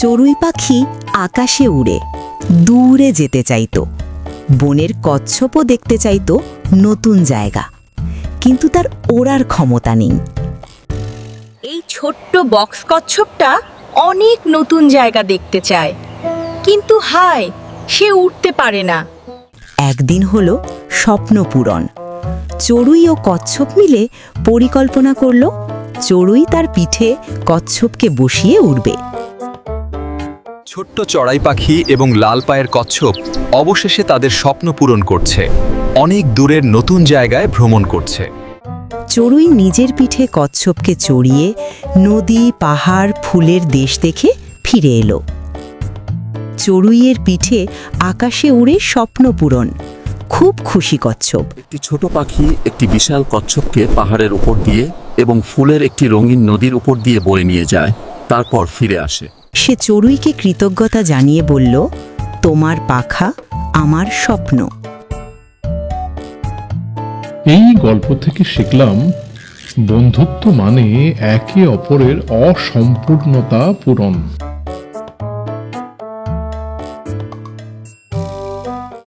চড়ুই পাখি আকাশে উড়ে দূরে যেতে চাইত। বনের কচ্ছপও দেখতে চাইত নতুন জায়গা। কিন্তু তার ওড়ার ক্ষমতা নেই। এই ছোট্ট বক্স কচ্ছপটা অনেক নতুন জায়গা দেখতে চায়। কিন্তু হায় সে উঠতে পারে না। একদিন হলো স্বপ্ন পূরণ। চড়ুই ও কচ্ছপ মিলে পরিকল্পনা করল চড়ুই তার পিঠে কচ্ছপকে বসিয়ে উড়বে। ছোট্ট চড়াই পাখি এবং লাল পায়ের কচ্ছপ অবশেষে তাদের স্বপ্ন পূরণ করছে। অনেক দূরের নতুন জায়গায় ভ্রমণ করছে। চড়ুই নিজের পিঠে কচ্ছপকে চড়িয়ে নদী পাহাড় ফুলের দেশ দেখে ফিরে এলো। চড়ুইয়ের পিঠে আকাশে উড়ে স্বপ্ন পূরণ। খুব খুশি কচ্ছপ। একটি ছোট পাখি একটি বিশাল কচ্ছপকে পাহাড়ের উপর দিয়ে এবং ফুলের একটি রঙিন নদীর উপর দিয়ে বয়ে নিয়ে যায় তারপর ফিরে আসে। সে চড়ুইকে কৃতজ্ঞতা জানিয়ে বলল, তোমার পাখা আমার স্বপ্ন। এই গল্প থেকে শিখলাম, বন্ধুত্ব মানে একে অপরের অসম্পূর্ণতা পূরণ।